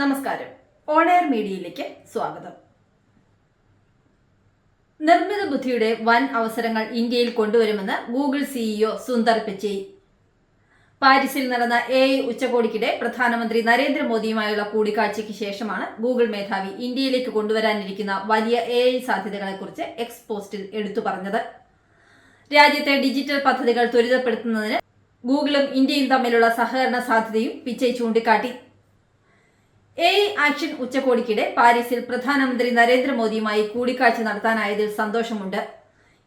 നമസ്കാരം. ഓണയർ മീഡിയയിലേക്ക് സ്വാഗതം. നിർമ്മിത ബുദ്ധിയുടെ വൻ അവസരങ്ങൾ ഇന്ത്യയിൽ കൊണ്ടുവരുമെന്ന് ഗൂഗിൾ സിഇഒ സുന്ദർ പിച്ചൈ പാരീസിൽ നടന്ന എ ഐ ഉച്ചകോടിക്കിടെ പ്രധാനമന്ത്രി നരേന്ദ്രമോദിയുമായുള്ള കൂടിക്കാഴ്ചയ്ക്ക് ശേഷമാണ് ഗൂഗിൾ മേധാവി ഇന്ത്യയിലേക്ക് കൊണ്ടുവരാനിരിക്കുന്ന വലിയ എ ഐ സാധ്യതകളെക്കുറിച്ച് എക്സ്പോസ്റ്റിൽ എടുത്തു പറഞ്ഞത്. രാജ്യത്തെ ഡിജിറ്റൽ പദ്ധതികൾ ത്വരിതപ്പെടുത്തുന്നതിന് ഗൂഗിളും ഇന്ത്യയും തമ്മിലുള്ള സഹകരണ സാധ്യതയും പിച്ചൈ ചൂണ്ടിക്കാട്ടി. എ ആക്ഷൻ ഉച്ചകോടിക്കിടെ പാരീസിൽ പ്രധാനമന്ത്രി നരേന്ദ്രമോദിയുമായി കൂടിക്കാഴ്ച നടത്താനായതിൽ സന്തോഷമുണ്ട്.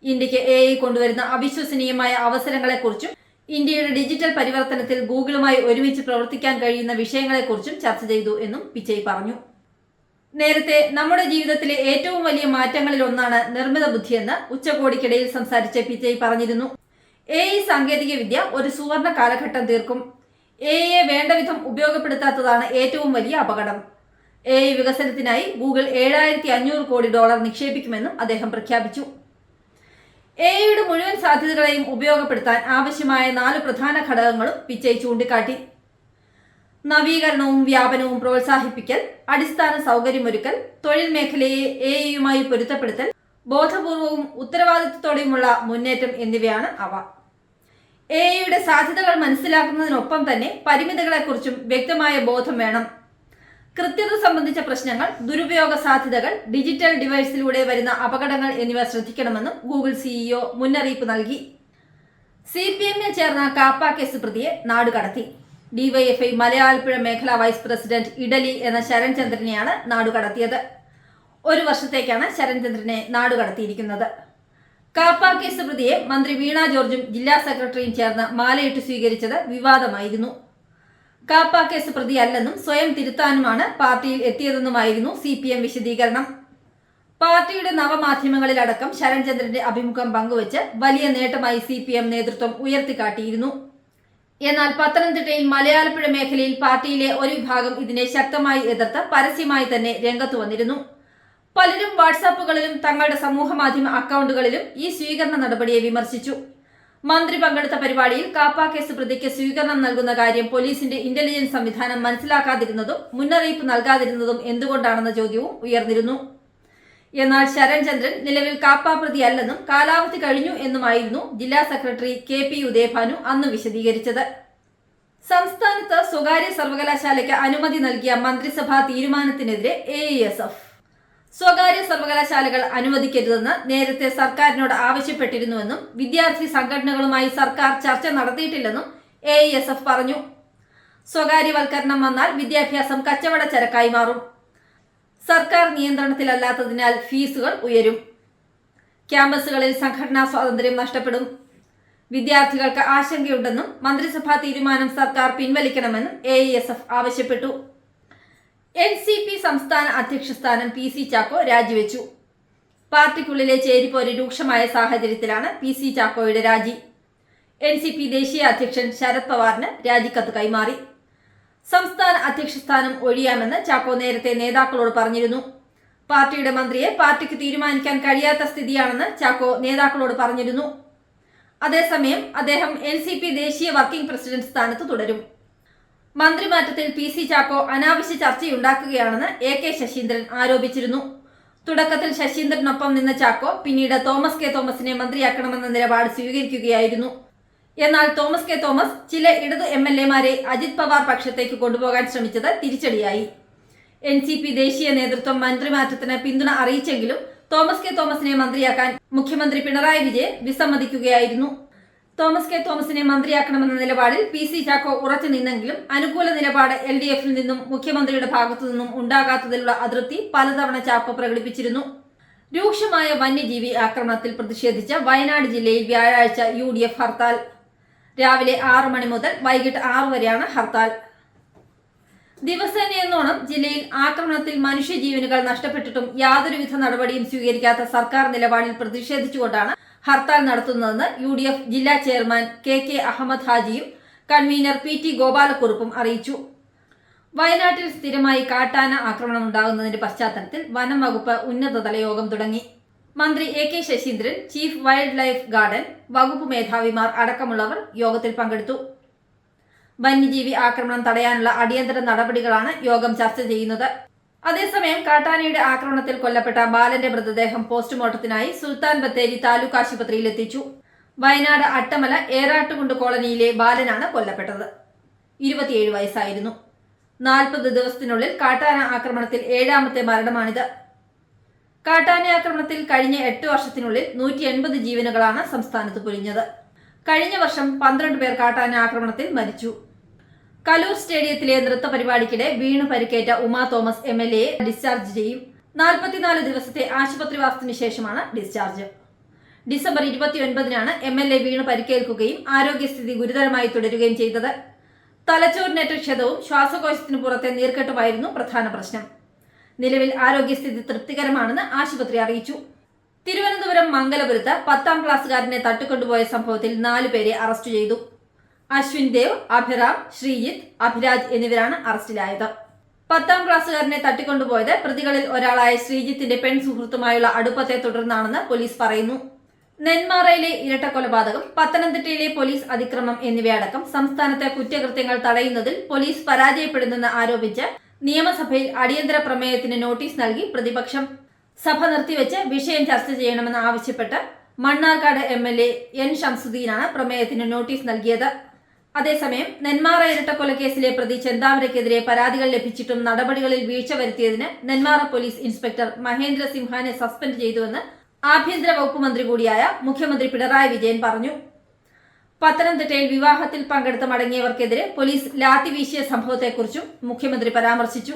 ഇന്ത്യയ്ക്ക് എ ഐ കൊണ്ടുവരുന്ന അവിശ്വസനീയമായ അവസരങ്ങളെക്കുറിച്ചും ഇന്ത്യയുടെ ഡിജിറ്റൽ പരിവർത്തനത്തിൽ ഗൂഗിളുമായി ഒരുമിച്ച് പ്രവർത്തിക്കാൻ കഴിയുന്ന വിഷയങ്ങളെക്കുറിച്ചും ചർച്ച ചെയ്തു എന്നും പിച്ചൈ പറഞ്ഞു. നേരത്തെ നമ്മുടെ ജീവിതത്തിലെ ഏറ്റവും വലിയ മാറ്റങ്ങളിൽ ഒന്നാണ് നിർമ്മിത ബുദ്ധിയെന്ന് ഉച്ചകോടിക്കിടയിൽ സംസാരിച്ച പിച്ചൈ പറഞ്ഞിരുന്നു. എ ഐ സാങ്കേതികവിദ്യ ഒരു സുവർണ കാലഘട്ടം തീർക്കും. എ ഐയെ വേണ്ട വിധം ഉപയോഗപ്പെടുത്താത്തതാണ് ഏറ്റവും വലിയ അപകടം. എ ഐ വികസനത്തിനായി ഗൂഗിൾ ഏഴായിരത്തി അഞ്ഞൂറ് കോടി ഡോളർ നിക്ഷേപിക്കുമെന്നും അദ്ദേഹം പ്രഖ്യാപിച്ചു. എ ഐയുടെ മുഴുവൻ സാധ്യതകളെയും ഉപയോഗപ്പെടുത്താൻ ആവശ്യമായ നാല് പ്രധാന ഘടകങ്ങളും പിച്ചൈ ചൂണ്ടിക്കാട്ടി. നവീകരണവും വ്യാപനവും പ്രോത്സാഹിപ്പിക്കൽ അടിസ്ഥാന സൗകര്യമൊരുക്കൽ തൊഴിൽ മേഖലയെ എ ഐയുമായി പൊരുത്തപ്പെടുത്തൽ ബോധപൂർവവും ഉത്തരവാദിത്വത്തോടെയുമുള്ള മുന്നേറ്റം എന്നിവയാണ് അവ. എ ഐയുടെ സാധ്യതകൾ മനസ്സിലാക്കുന്നതിനൊപ്പം തന്നെ പരിമിതികളെക്കുറിച്ചും വ്യക്തമായ ബോധം വേണം. കൃത്യത സംബന്ധിച്ച പ്രശ്നങ്ങൾ ദുരുപയോഗ സാധ്യതകൾ ഡിജിറ്റൽ ഡിവൈസിലൂടെ വരുന്ന അപകടങ്ങൾ എന്നിവ ശ്രദ്ധിക്കണമെന്നും ഗൂഗിൾ സിഇഒ മുന്നറിയിപ്പ് നൽകി. സി പി എമ്മിൽ ചേർന്ന കാപ്പ കേസ് പ്രതിയെ നാടുകടത്തി ഡിവൈഎഫ്ഐ മലയാളപ്പുഴ മേഖലാ വൈസ് പ്രസിഡന്റ് ഇഡലി എന്ന ശരൺചന്ദ്രനെയാണ് നാടുകടത്തിയത് ഒരു വർഷത്തേക്കാണ് ശരൺചന്ദ്രനെ നാടുകടത്തിയിരിക്കുന്നത് കാപ്പ കേസ് പ്രതിയെ മന്ത്രി വീണ ജോർജും ജില്ലാ സെക്രട്ടറിയും ചേർന്ന് മാലയിട്ട് സ്വീകരിച്ചത് വിവാദമായിരുന്നു. കാപ്പ കേസ് പ്രതിയല്ലെന്നും സ്വയം തിരുത്താനുമാണ് പാർട്ടിയിൽ എത്തിയതെന്നുമായിരുന്നു സി പി എം വിശദീകരണം. പാർട്ടിയുടെ നവമാധ്യമങ്ങളിലടക്കം ശരൺചന്ദ്രന്റെ അഭിമുഖം പങ്കുവച്ച് വലിയ നേട്ടമായി സി പി എം നേതൃത്വം ഉയർത്തിക്കാട്ടിയിരുന്നു. എന്നാൽ പത്തനംതിട്ടയിൽ മലയാളപ്പുഴ മേഖലയിൽ പാർട്ടിയിലെ ഒരു വിഭാഗം ഇതിനെ ശക്തമായി എതിർത്ത് പരസ്യമായി തന്നെ രംഗത്തു വന്നിരുന്നു. പലരും വാട്സാപ്പുകളിലും തങ്ങളുടെ സമൂഹ മാധ്യമ അക്കൗണ്ടുകളിലും ഈ സ്വീകരണ നടപടിയെ വിമർശിച്ചു. മന്ത്രി പങ്കെടുത്ത പരിപാടിയിൽ കാപ്പ കേസ് പ്രതിക്ക് സ്വീകരണം നൽകുന്ന കാര്യം പോലീസിന്റെ ഇന്റലിജൻസ് സംവിധാനം മനസ്സിലാക്കാതിരുന്നതും മുന്നറിയിപ്പ് നൽകാതിരുന്നതും എന്തുകൊണ്ടാണെന്ന ചോദ്യവും ഉയർന്നിരുന്നു. എന്നാൽ ശരൺചന്ദ്രൻ നിലവിൽ കാപ്പ പ്രതിയല്ലെന്നും കാലാവധി കഴിഞ്ഞു എന്നുമായിരുന്നു ജില്ലാ സെക്രട്ടറി കെ പി ഉദയഭാനു അന്ന് വിശദീകരിച്ചത്. സംസ്ഥാനത്ത് സ്വകാര്യ സർവകലാശാലയ്ക്ക് അനുമതി നൽകിയ മന്ത്രിസഭാ തീരുമാനത്തിനെതിരെ എ എസ് എഫ് സ്വകാര്യ സർവകലാശാലകൾ അനുവദിക്കരുതെന്ന് നേരത്തെ സർക്കാരിനോട് ആവശ്യപ്പെട്ടിരുന്നുവെന്നും വിദ്യാർത്ഥി സംഘടനകളുമായി സർക്കാർ ചർച്ച നടത്തിയിട്ടില്ലെന്നും എ എഫ് പറഞ്ഞു. സ്വകാര്യവൽക്കരണം വന്നാൽ വിദ്യാഭ്യാസം കച്ചവട ചരക്കായി മാറും. സർക്കാർ നിയന്ത്രണത്തിലല്ലാത്തതിനാൽ ഫീസുകൾ ഉയരും. ക്യാമ്പസുകളിൽ സംഘടനാ സ്വാതന്ത്ര്യം നഷ്ടപ്പെടും. വിദ്യാർത്ഥികൾക്ക് ആശങ്കയുണ്ടെന്നും മന്ത്രിസഭാ തീരുമാനം സർക്കാർ പിൻവലിക്കണമെന്നും എ ആവശ്യപ്പെട്ടു. എൻ സി പി സംസ്ഥാന അധ്യക്ഷ സ്ഥാനം പി സി ചാക്കോ രാജിവെച്ചു. പാർട്ടിക്കുള്ളിലെ ചേരിപ്പോര് രൂക്ഷമായ സാഹചര്യത്തിലാണ് പി സി ചാക്കോയുടെ രാജി. എൻ സി പി ദേശീയ അധ്യക്ഷൻ ശരത് പവാറിന് രാജിക്കത്ത് കൈമാറി. സംസ്ഥാന അധ്യക്ഷ സ്ഥാനം ഒഴിയാമെന്ന് ചാക്കോ നേരത്തെ നേതാക്കളോട് പറഞ്ഞിരുന്നു. പാർട്ടിയുടെ മന്ത്രിയെ പാർട്ടിക്ക് തീരുമാനിക്കാൻ കഴിയാത്ത സ്ഥിതിയാണെന്ന് ചാക്കോ നേതാക്കളോട് പറഞ്ഞിരുന്നു. അതേസമയം അദ്ദേഹം എൻ സി പി ദേശീയ വർക്കിംഗ് പ്രസിഡന്റ് സ്ഥാനത്ത് തുടരും. മന്ത്രിമാറ്റത്തിൽ പി സി ചാക്കോ അനാവശ്യ ചർച്ചയുണ്ടാക്കുകയാണെന്ന് എ കെ ശശീന്ദ്രൻ ആരോപിച്ചിരുന്നു. തുടക്കത്തിൽ ശശീന്ദ്രനൊപ്പം നിന്ന ചാക്കോ പിന്നീട് തോമസ് കെ തോമസിനെ മന്ത്രിയാക്കണമെന്ന നിലപാട് സ്വീകരിക്കുകയായിരുന്നു. എന്നാൽ തോമസ് കെ തോമസ് ചില ഇടത് എം എൽ എമാരെ അജിത് പവാർ പക്ഷത്തേക്ക് കൊണ്ടുപോകാൻ ശ്രമിച്ചത് തിരിച്ചടിയായി. എൻ സി പി ദേശീയ നേതൃത്വം മന്ത്രിമാറ്റത്തിന് പിന്തുണ അറിയിച്ചെങ്കിലും തോമസ് കെ തോമസിനെ മന്ത്രിയാക്കാൻ മുഖ്യമന്ത്രി പിണറായി വിജയൻ വിസമ്മതിക്കുകയായിരുന്നു. തോമസ് കെ തോമസിനെ മന്ത്രിയാക്കണമെന്ന നിലപാടിൽ പി സി ചാക്കോ ഉറച്ചു നിന്നെങ്കിലും അനുകൂല നിലപാട് എൽ ഡി എഫിൽ നിന്നും മുഖ്യമന്ത്രിയുടെ ഭാഗത്തു നിന്നും ഉണ്ടാകാത്തതിലുള്ള അതൃപ്തി പലതവണ ചാക്കോ പ്രകടിപ്പിച്ചിരുന്നു. രൂക്ഷമായ വന്യജീവി ആക്രമണത്തിൽ പ്രതിഷേധിച്ച വയനാട് ജില്ലയിൽ വ്യാഴാഴ്ച യു ഡി എഫ് ഹർത്താൽ. രാവിലെ ആറു മണി മുതൽ വൈകിട്ട് ആറു വരെയാണ് ഹർത്താൽ. ദിവസേനയെന്നോണം ജില്ലയിൽ ആക്രമണത്തിൽ മനുഷ്യജീവനുകൾ നഷ്ടപ്പെട്ടിട്ടും യാതൊരുവിധ നടപടിയും സ്വീകരിക്കാത്ത സർക്കാർ നിലപാടിൽ പ്രതിഷേധിച്ചുകൊണ്ടാണ് ഹർത്താൽ നടത്തുന്നതെന്ന് യു ഡി എഫ് ജില്ലാ ചെയർമാൻ കെ കെ അഹമ്മദ് ഹാജിയും കൺവീനർ പി ടി ഗോപാലക്കുറുപ്പും അറിയിച്ചു. വയനാട്ടിൽ സ്ഥിരമായി കാട്ടാന ആക്രമണം ഉണ്ടാകുന്നതിന്റെ പശ്ചാത്തലത്തിൽ വനം വകുപ്പ് ഉന്നതതല യോഗം തുടങ്ങി. മന്ത്രി A K Saseendran chief wildlife garden വകുപ്പ് മേധാവിമാർ അടക്കമുള്ളവർ യോഗത്തിൽ പങ്കെടുത്തു. വന്യജീവി ആക്രമണം തടയാനുള്ള അടിയന്തര നടപടികളാണ് യോഗം ചർച്ച ചെയ്യുന്നത്. അതേസമയം കാട്ടാനയുടെ ആക്രമണത്തിൽ കൊല്ലപ്പെട്ട ബാലന്റെ മൃതദേഹം പോസ്റ്റ്മോർട്ടത്തിനായി സുൽത്താൻ ബത്തേരി താലൂക്ക് ആശുപത്രിയിൽ എത്തിച്ചു. വയനാട് അട്ടമല ഏറാട്ടുകുണ്ട് കോളനിയിലെ ബാലനാണ് കൊല്ലപ്പെട്ടത്. ഇരുപത്തിയേഴ് വയസ്സായിരുന്നു. നാൽപ്പത് ദിവസത്തിനുള്ളിൽ കാട്ടാന ആക്രമണത്തിൽ ഏഴാമത്തെ മരണമാണിത്. കാട്ടാന ആക്രമണത്തിൽ കഴിഞ്ഞ എട്ട് വർഷത്തിനുള്ളിൽ നൂറ്റി എൺപത് ജീവനുകളാണ് സംസ്ഥാനത്ത് പൊലിഞ്ഞത്. കഴിഞ്ഞ വർഷം പന്ത്രണ്ട് പേർ കാട്ടാന ആക്രമണത്തിൽ മരിച്ചു. കലൂർ സ്റ്റേഡിയത്തിലെ നൃത്ത പരിപാടിക്കിടെ വീണു പരിക്കേറ്റ ഉമാ തോമസ് എം എൽ എയെ ഡിസ്ചാർജ് ചെയ്യും. നാൽപ്പത്തിനാല് ദിവസത്തെ ആശുപത്രിവാസത്തിനു ശേഷമാണ് ഡിസ്ചാർജ്. ഡിസംബർ ഇരുപത്തിയൊൻപതിനാണ് എം എൽ എ വീണു പരിക്കേൽക്കുകയും ആരോഗ്യസ്ഥിതി ഗുരുതരമായി തുടരുകയും ചെയ്തത്. തലച്ചോറിനേറ്റ ക്ഷതവും ശ്വാസകോശത്തിന് പുറത്തെ നീർക്കെട്ടുമായിരുന്നു പ്രധാന പ്രശ്നം. നിലവിൽ ആരോഗ്യസ്ഥിതി തൃപ്തികരമാണെന്ന് ആശുപത്രി അറിയിച്ചു. തിരുവനന്തപുരം മംഗലപുരത്ത് പത്താം ക്ലാസ്സുകാരനെ തട്ടിക്കൊണ്ടുപോയ സംഭവത്തിൽ നാലുപേരെ അറസ്റ്റ് ചെയ്തു. അശ്വിൻ ദേവ് അഭിറാം ശ്രീജിത്ത് അഭിരാജ് എന്നിവരാണ് അറസ്റ്റിലായത്. പത്താം ക്ലാസ്സുകാരനെ തട്ടിക്കൊണ്ടുപോയത് പ്രതികളിൽ ഒരാളായ ശ്രീജിത്തിന്റെ പെൺ സുഹൃത്തുമായുള്ള അടുപ്പത്തെ തുടർന്നാണെന്ന് പോലീസ് പറയുന്നു. നെന്മാറയിലെ ഇരട്ട കൊലപാതകം പത്തനംതിട്ടയിലെ പോലീസ് അതിക്രമം എന്നിവയടക്കം സംസ്ഥാനത്തെ കുറ്റകൃത്യങ്ങൾ തടയുന്നതിൽ പോലീസ് പരാജയപ്പെടുന്നെന്ന് ആരോപിച്ച് നിയമസഭയിൽ അടിയന്തര പ്രമേയത്തിന് നോട്ടീസ് നൽകി പ്രതിപക്ഷം. സഭ നിർത്തിവെച്ച് വിഷയം ചർച്ച ചെയ്യണമെന്ന് ആവശ്യപ്പെട്ട് Mannarkkad M L A N ഷംസുദ്ദീനാണ് പ്രമേയത്തിന് നോട്ടീസ് നൽകിയത്. അതേസമയം നെന്മാറ ഇരട്ടക്കൊലക്കേസിലെ പ്രതി ചെന്താമരയ്ക്കെതിരെ പരാതികൾ ലഭിച്ചിട്ടും നടപടികളിൽ വീഴ്ച വരുത്തിയതിന് നെന്മാറ പോലീസ് ഇൻസ്പെക്ടർ മഹേന്ദ്ര സിംഹാനെ സസ്പെൻഡ് ചെയ്തുവെന്ന് ആഭ്യന്തര വകുപ്പ് മന്ത്രി കൂടിയായ മുഖ്യമന്ത്രി പിണറായി വിജയൻ പറഞ്ഞു. പത്തനംതിട്ടയിൽ വിവാഹത്തിൽ പങ്കെടുത്ത് മടങ്ങിയവർക്കെതിരെ പോലീസ് ലാത്തി വീശിയ സംഭവത്തെക്കുറിച്ചും മുഖ്യമന്ത്രി പരാമർശിച്ചു.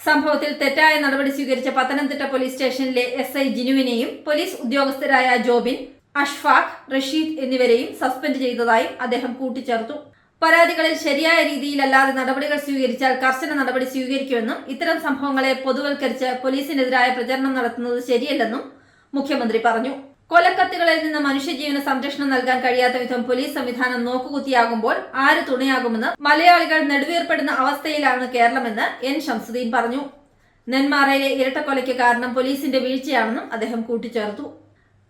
സംഭവത്തിൽ തെറ്റായ നടപടി സ്വീകരിച്ച പത്തനംതിട്ട പോലീസ് സ്റ്റേഷനിലെ എസ് ഐ ജിനുവിനെയും പോലീസ് ഉദ്യോഗസ്ഥരായ ജോബിൻ അഷ്ഫാഖ് റഷീദ് എന്നിവരെയും സസ്പെൻഡ് ചെയ്തതായും അദ്ദേഹം കൂട്ടിച്ചേർത്തു. പരാതികളിൽ ശരിയായ രീതിയിലല്ലാതെ നടപടികൾ സ്വീകരിച്ചാൽ കർശന നടപടി സ്വീകരിക്കുമെന്നും ഇത്തരം സംഭവങ്ങളെ പൊതുവൽക്കരിച്ച് പോലീസിനെതിരായ പ്രചരണം നടത്തുന്നത് ശരിയല്ലെന്നും മുഖ്യമന്ത്രി പറഞ്ഞു. കൊലക്കത്തുകളിൽ നിന്ന് മനുഷ്യജീവന സംരക്ഷണം നൽകാൻ കഴിയാത്ത വിധം പോലീസ് സംവിധാനം നോക്കുകുത്തിയാകുമ്പോൾ ആര് തുണയാകുമെന്ന് മലയാളികൾ നെടുവീർപ്പെടുന്ന അവസ്ഥയിലാണ് കേരളമെന്ന് എൻ ഷംസുദ്ദീൻ പറഞ്ഞു. നെന്മാറയിലെ ഇരട്ടക്കൊലയ്ക്ക് കാരണം പോലീസിന്റെ വീഴ്ചയാണെന്നും അദ്ദേഹം കൂട്ടിച്ചേർത്തു.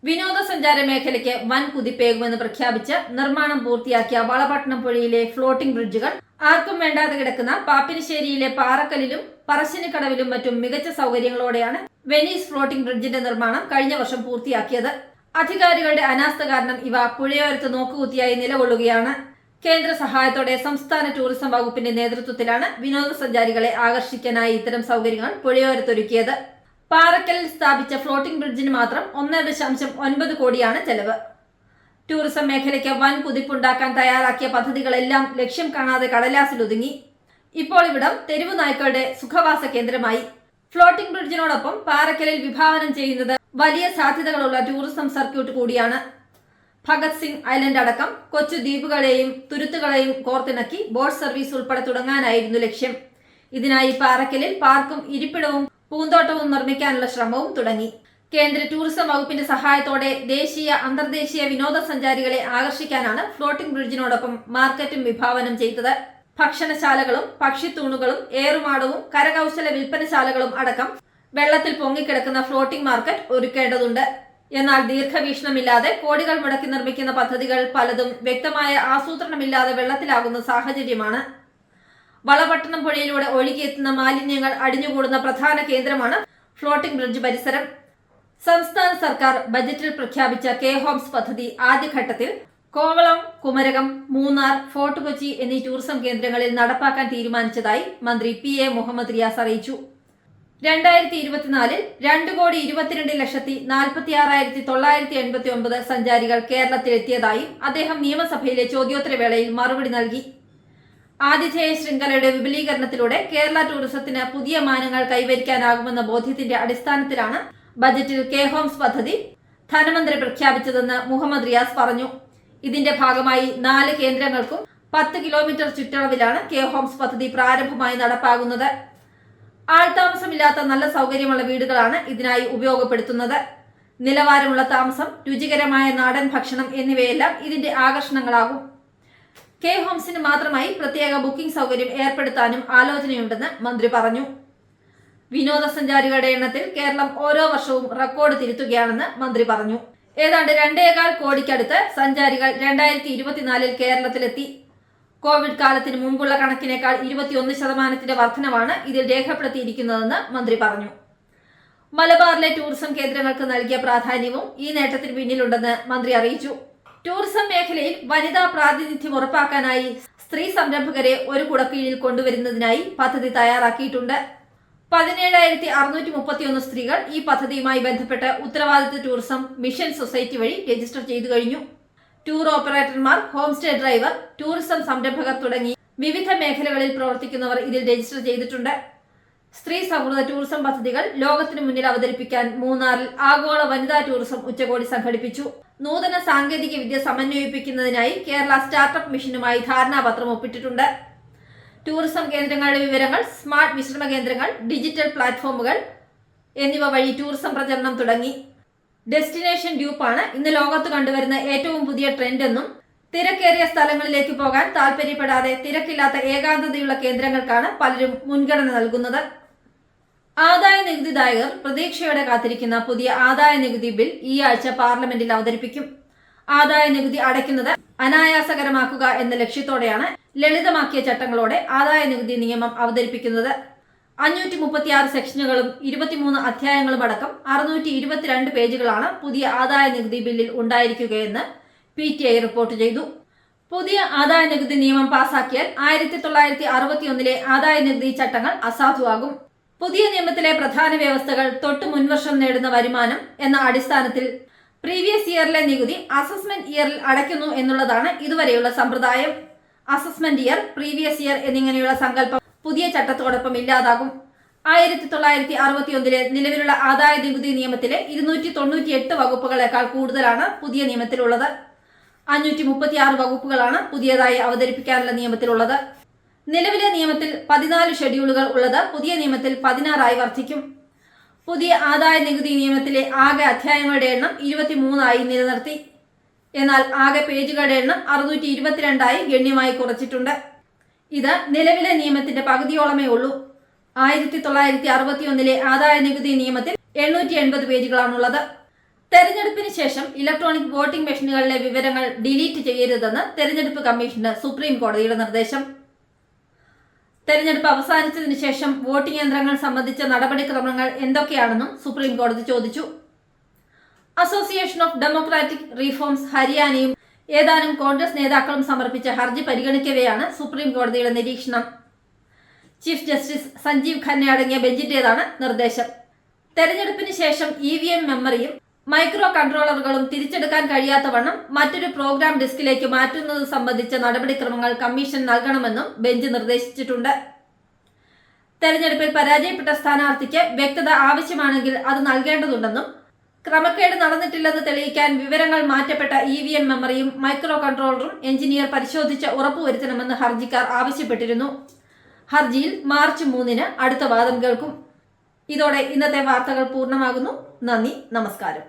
വിനോദസഞ്ചാര മേഖലയ്ക്ക് വൻ കുതിപ്പേകുമെന്ന് പ്രഖ്യാപിച്ച് നിർമ്മാണം പൂർത്തിയാക്കിയ വളപട്ടണം പുഴയിലെ ഫ്ലോട്ടിംഗ് ബ്രിഡ്ജുകൾ. ആർക്കും വേണ്ടാതെ കിടക്കുന്ന പാപ്പിനിശ്ശേരിയിലെ പാറക്കല്ലിലും പറശ്ശിനിക്കടവിലും മറ്റും മികച്ച സൗകര്യങ്ങളോടെയാണ് വെനീസ് ഫ്ലോട്ടിംഗ് ബ്രിഡ്ജിന്റെ നിർമ്മാണം കഴിഞ്ഞ വർഷം പൂർത്തിയാക്കിയത്. അധികാരികളുടെ അനാസ്ഥ കാരണം ഇവ പുഴയോരത്ത് നോക്കുകുത്തിയായി നിലകൊള്ളുകയാണ്. കേന്ദ്ര സഹായത്തോടെ സംസ്ഥാന ടൂറിസം വകുപ്പിന്റെ നേതൃത്വത്തിലാണ് വിനോദസഞ്ചാരികളെ ആകർഷിക്കാനായി ഇത്തരം സൗകര്യങ്ങൾ പുഴയോരത്തൊരുക്കിയത്. പാറക്കലിൽ സ്ഥാപിച്ച ഫ്ലോട്ടിംഗ് ബ്രിഡ്ജിന് മാത്രം ഒന്ന് ദശാംശം ഒൻപത് കോടിയാണ് ചെലവ്. ടൂറിസം മേഖലയ്ക്ക് വൻ കുതിപ്പുണ്ടാക്കാൻ തയ്യാറാക്കിയ പദ്ധതികളെല്ലാം ലക്ഷ്യം കാണാതെ കടലാസിൽ ഒതുങ്ങി. ഇപ്പോൾ ഇവിടം തെരുവു നായ്ക്കളുടെ സുഖവാസ കേന്ദ്രമായി. ഫ്ലോട്ടിംഗ് ബ്രിഡ്ജിനോടൊപ്പം പാറക്കലിൽ വിഭാവനം ചെയ്യുന്നത് വലിയ സാധ്യതകളുള്ള ടൂറിസം സർക്യൂട്ട് കൂടിയാണ്. ഭഗത് സിംഗ് ഐലൻഡ് അടക്കം കൊച്ചു ദ്വീപുകളെയും തുരുത്തുകളെയും കോർത്തിണക്കി ബോട്ട് സർവീസ് ഉൾപ്പെടെ തുടങ്ങാനായിരുന്നു ലക്ഷ്യം. ഇതിനായി പാറക്കലിൽ പാർക്കും ഇരിപ്പിടവും പൂന്തോട്ടവും നിർമ്മിക്കാനുള്ള ശ്രമവും തുടങ്ങി. കേന്ദ്ര ടൂറിസം വകുപ്പിന്റെ സഹായത്തോടെ ദേശീയ അന്തർദേശീയ വിനോദസഞ്ചാരികളെ ആകർഷിക്കാനാണ് ഫ്ലോട്ടിംഗ് ബ്രിഡ്ജിനോടൊപ്പം മാർക്കറ്റും വിഭാവനം ചെയ്തത്. ഭക്ഷണശാലകളും പക്ഷിത്തൂണുകളും ഏറുമാടവും കരകൗശല വിൽപ്പനശാലകളും അടക്കം വെള്ളത്തിൽ പൊങ്ങിക്കിടക്കുന്ന ഫ്ലോട്ടിംഗ് മാർക്കറ്റ് ഒരുക്കേണ്ടതുണ്ട്. എന്നാൽ ദീർഘവീക്ഷണമില്ലാതെ കോടികൾ മുടക്കി നിർമ്മിക്കുന്ന പദ്ധതികൾ പലതും വ്യക്തമായ ആസൂത്രണമില്ലാതെ വെള്ളത്തിലാകുന്ന സാഹചര്യമാണ്. വളപട്ടണം പുഴയിലൂടെ ഒഴുകിയെത്തുന്ന മാലിന്യങ്ങൾ അടിഞ്ഞുകൂടുന്ന പ്രധാന കേന്ദ്രമാണ് ഫ്ലോട്ടിംഗ് ബ്രിഡ്ജ് പരിസരം. സംസ്ഥാന സർക്കാർ ബജറ്റിൽ പ്രഖ്യാപിച്ച കെ ഹോംസ് പദ്ധതി ആദ്യഘട്ടത്തിൽ കോവളം കുമരകം മൂന്നാർ ഫോർട്ട് കൊച്ചി എന്നീ ടൂറിസം കേന്ദ്രങ്ങളിൽ നടപ്പാക്കാൻ തീരുമാനിച്ചതായി മന്ത്രി പി എ മുഹമ്മദ് റിയാസ് അറിയിച്ചു. രണ്ടായിരത്തി ഇരുപത്തിനാലിൽ രണ്ട് കോടി ഇരുപത്തിരണ്ട് ലക്ഷത്തി നാൽപ്പത്തി ആറായിരത്തി തൊള്ളായിരത്തി എൺപത്തി ഒമ്പത് സഞ്ചാരികൾ കേരളത്തിലെത്തിയതായും അദ്ദേഹം നിയമസഭയിലെ ചോദ്യോത്തരവേളയിൽ മറുപടി നൽകി. ആതിഥേയ ശൃംഖലയുടെ വിപുലീകരണത്തിലൂടെ കേരള ടൂറിസത്തിന് പുതിയ മാനങ്ങൾ കൈവരിക്കാനാകുമെന്ന ബോധ്യത്തിന്റെ അടിസ്ഥാനത്തിലാണ് ബജറ്റിൽ കെ ഹോംസ് പദ്ധതി ധനമന്ത്രി പ്രഖ്യാപിച്ചതെന്ന് മുഹമ്മദ് റിയാസ് പറഞ്ഞു. ഇതിന്റെ ഭാഗമായി നാല് കേന്ദ്രങ്ങൾക്കും പത്ത് കിലോമീറ്റർ ചുറ്റളവിലാണ് കെ ഹോംസ് പദ്ധതി പ്രാരംഭമായി നടപ്പാകുന്നത്. ആൾതാമസമില്ലാത്ത നല്ല സൗകര്യമുള്ള വീടുകളാണ് ഇതിനായി ഉപയോഗപ്പെടുത്തുന്നത്. നിലവാരമുള്ള താമസം രുചികരമായ നാടൻ ഭക്ഷണം എന്നിവയെല്ലാം ഇതിന്റെ ആകർഷണങ്ങളാകും. കെ ഹോംസിന് മാത്രമായി പ്രത്യേക ബുക്കിംഗ് സൗകര്യം ഏർപ്പെടുത്താനും ആലോചനയുണ്ടെന്ന് മന്ത്രി പറഞ്ഞു. വിനോദസഞ്ചാരികളുടെ എണ്ണത്തിൽ കേരളം ഓരോ വർഷവും റെക്കോർഡ് തിരുത്തുകയാണെന്ന് മന്ത്രി പറഞ്ഞു. ഏതാണ്ട് രണ്ടേകാൽ കോടിക്കടുത്ത് സഞ്ചാരികൾ രണ്ടായിരത്തി ഇരുപത്തിനാലിൽ കേരളത്തിലെത്തി. കോവിഡ് കാലത്തിന് മുമ്പുള്ള കണക്കിനേക്കാൾ ഇരുപത്തിയൊന്ന് ശതമാനത്തിന്റെ വർധനമാണ് ഇതിൽ രേഖപ്പെടുത്തിയിരിക്കുന്നതെന്ന് മന്ത്രി പറഞ്ഞു. മലബാറിലെ ടൂറിസം കേന്ദ്രങ്ങൾക്ക് നൽകിയ പ്രാധാന്യവും ഈ നേട്ടത്തിന് പിന്നിലുണ്ടെന്ന് മന്ത്രി അറിയിച്ചു. ടൂറിസം മേഖലയിൽ വനിതാ പ്രാതിനിധ്യം ഉറപ്പാക്കാനായി സ്ത്രീ സംരംഭകരെ ഒരു കുടക്കീഴിൽ കൊണ്ടുവരുന്നതിനായി പദ്ധതി തയ്യാറാക്കിയിട്ടുണ്ട്. പതിനേഴായിരത്തി അറുന്നൂറ്റി മുപ്പത്തിയൊന്ന് സ്ത്രീകൾ ഈ പദ്ധതിയുമായി ബന്ധപ്പെട്ട് ഉത്തരവാദിത്ത ടൂറിസം മിഷൻ സൊസൈറ്റി വഴി രജിസ്റ്റർ ചെയ്തു കഴിഞ്ഞു. ടൂർ ഓപ്പറേറ്റർമാർ ഹോം സ്റ്റേ ഡ്രൈവർ ടൂറിസം സംരംഭകർ തുടങ്ങി വിവിധ മേഖലകളിൽ പ്രവർത്തിക്കുന്നവർ ഇതിൽ രജിസ്റ്റർ ചെയ്തിട്ടുണ്ട്. സ്ത്രീ സൗഹൃദ ടൂറിസം പദ്ധതികൾ ലോകത്തിനു മുന്നിൽ അവതരിപ്പിക്കാൻ മൂന്നാറിൽ ആഗോള വനിതാ ടൂറിസം ഉച്ചകോടി സംഘടിപ്പിച്ചു. നൂതന സാങ്കേതിക വിദ്യ സമന്വയിപ്പിക്കുന്നതിനായി കേരള സ്റ്റാർട്ടപ്പ് മിഷനുമായി ധാരണാപത്രം ഒപ്പിട്ടിട്ടുണ്ട്. ടൂറിസം കേന്ദ്രങ്ങളുടെ വിവരങ്ങൾ സ്മാർട്ട് വിശ്രമ കേന്ദ്രങ്ങൾ ഡിജിറ്റൽ പ്ലാറ്റ്ഫോമുകൾ എന്നിവ വഴി ടൂറിസം പ്രചരണം തുടങ്ങി. ഡെസ്റ്റിനേഷൻ ഡ്യൂപ്പാണ് ഇന്ന് ലോകത്ത് കണ്ടുവരുന്ന ഏറ്റവും പുതിയ ട്രെൻഡ് എന്നും തിരക്കേറിയ സ്ഥലങ്ങളിലേക്ക് പോകാൻ താല്പര്യപ്പെടാതെ തിരക്കില്ലാത്ത ഏകാന്തതയുള്ള കേന്ദ്രങ്ങൾക്കാണ് പലരും മുൻഗണന നൽകുന്നത്. ആദായ നികുതിദായകർ പ്രതീക്ഷയോടെ കാത്തിരിക്കുന്ന പുതിയ ആദായ നികുതി ബിൽ ഈ ആഴ്ച പാർലമെന്റിൽ അവതരിപ്പിക്കും. ആദായ നികുതി അടയ്ക്കുന്നത് അനായാസകരമാക്കുക എന്ന ലക്ഷ്യത്തോടെയാണ് ലളിതമാക്കിയ ചട്ടങ്ങളോടെ ആദായ നികുതി നിയമം അവതരിപ്പിക്കുന്നത്. അഞ്ഞൂറ്റി മുപ്പത്തിയാറ് സെക്ഷനുകളും ഇരുപത്തിമൂന്ന് അധ്യായങ്ങളും അടക്കം അറുന്നൂറ്റി ഇരുപത്തിരണ്ട് പേജുകളാണ് പുതിയ ആദായ നികുതി ബില്ലിൽ ഉണ്ടായിരിക്കുകയെന്ന് പി ടി ഐ റിപ്പോർട്ട് ചെയ്തു. പുതിയ ആദായ നികുതി നിയമം പാസാക്കിയാൽ ആയിരത്തി തൊള്ളായിരത്തി അറുപത്തിയൊന്നിലെ ആദായ നികുതി ചട്ടങ്ങൾ അസാധുവാകും. പുതിയ നിയമത്തിലെ പ്രധാന വ്യവസ്ഥകൾ തൊട്ടു മുൻവർഷം നേടുന്ന വരുമാനം എന്ന അടിസ്ഥാനത്തിൽ പ്രീവിയസ് ഇയറിലെ നികുതി അസസ്മെന്റ് ഇയറിൽ അടയ്ക്കുന്നു എന്നുള്ളതാണ് ഇതുവരെയുള്ള സമ്പ്രദായം. അസസ്മെന്റ് ഇയർ പ്രീവിയസ് ഇയർ എന്നിങ്ങനെയുള്ള സങ്കല്പം പുതിയ ചട്ടത്തോടൊപ്പം ഇല്ലാതാകും. ആയിരത്തി തൊള്ളായിരത്തി അറുപത്തിയൊന്നിലെ നിലവിലുള്ള ആദായ നികുതി നിയമത്തിലെ ഇരുന്നൂറ്റി തൊണ്ണൂറ്റി എട്ട് വകുപ്പുകളേക്കാൾ കൂടുതലാണ് പുതിയ നിയമത്തിലുള്ളത്. അഞ്ഞൂറ്റി മുപ്പത്തിയാറ് വകുപ്പുകളാണ് പുതിയതായി അവതരിപ്പിക്കാനുള്ള നിയമത്തിലുള്ളത്. നിലവിലെ നിയമത്തിൽ പതിനാല് ഷെഡ്യൂളുകൾ ഉള്ളത് പുതിയ നിയമത്തിൽ പതിനാറായി വർദ്ധിക്കും. പുതിയ ആദായ നികുതി നിയമത്തിലെ ആകെ അധ്യായങ്ങളുടെ എണ്ണം ഇരുപത്തിമൂന്നായി നിലനിർത്തി. എന്നാൽ ആകെ പേജുകളുടെ എണ്ണം അറുന്നൂറ്റി ഇരുപത്തിരണ്ടായി ഗണ്യമായി കുറച്ചിട്ടുണ്ട്. ഇത് നിലവിലെ നിയമത്തിന്റെ പകുതിയോളമേ ഉള്ളൂ. ആയിരത്തി തൊള്ളായിരത്തി അറുപത്തിയൊന്നിലെ ആദായ നികുതി നിയമത്തിൽ എണ്ണൂറ്റി എൺപത് പേജുകളാണുള്ളത്. തെരഞ്ഞെടുപ്പിന് ശേഷം ഇലക്ട്രോണിക് വോട്ടിംഗ് മെഷീനുകളിലെ വിവരങ്ങൾ ഡിലീറ്റ് ചെയ്യരുതെന്ന് തെരഞ്ഞെടുപ്പ് കമ്മീഷന് സുപ്രീം കോടതിയുടെ നിർദ്ദേശം. തെരഞ്ഞെടുപ്പ് അവസാനിച്ചതിന് ശേഷം വോട്ടിംഗ് യന്ത്രങ്ങൾ സംബന്ധിച്ച നടപടിക്രമങ്ങൾ എന്തൊക്കെയാണെന്നും സുപ്രീം കോടതി ചോദിച്ചു. അസോസിയേഷൻ ഓഫ് ഡെമോക്രാറ്റിക് റീഫോംസ് ഹരിയാനയും ഏതാനും കോൺഗ്രസ് നേതാക്കളും സമർപ്പിച്ച ഹർജി പരിഗണിക്കവെയാണ് സുപ്രീം കോടതിയുടെ നിരീക്ഷണം. ചീഫ് ജസ്റ്റിസ് സഞ്ജീവ് ഖന്ന അടങ്ങിയ ബെഞ്ചിന്റേതാണ് നിർദ്ദേശം. തെരഞ്ഞെടുപ്പിന് ശേഷം ഇ വി എം മെമ്മറിയും മൈക്രോ കൺട്രോളറുകളും തിരിച്ചെടുക്കാൻ കഴിയാത്ത വണ്ണം മറ്റൊരു പ്രോഗ്രാം ഡിസ്കിലേക്ക് മാറ്റുന്നത് സംബന്ധിച്ച നടപടിക്രമങ്ങൾ കമ്മീഷൻ നൽകണമെന്നും ബെഞ്ച് നിർദ്ദേശിച്ചിട്ടുണ്ട്. തെരഞ്ഞെടുപ്പിൽ പരാജയപ്പെട്ട സ്ഥാനാർത്ഥിക്ക് വ്യക്തത ആവശ്യമാണെങ്കിൽ അത് നൽകേണ്ടതുണ്ടെന്നും ക്രമക്കേട് നടന്നിട്ടില്ലെന്ന് തെളിയിക്കാൻ വിവരങ്ങൾ മാറ്റപ്പെട്ട ഇ വി എം മെമ്മറിയും മൈക്രോ കൺട്രോളറും എഞ്ചിനീയർ പരിശോധിച്ച് ഉറപ്പുവരുത്തണമെന്ന് ഹർജിക്കാർ ആവശ്യപ്പെട്ടിരുന്നു. ഹർജിയിൽ മാർച്ച് മൂന്നിന് അടുത്ത വാദം കേൾക്കും. ഇതോടെ ഇന്നത്തെ വാർത്തകൾ പൂർണമാകുന്നു. നന്ദി നമസ്കാരം.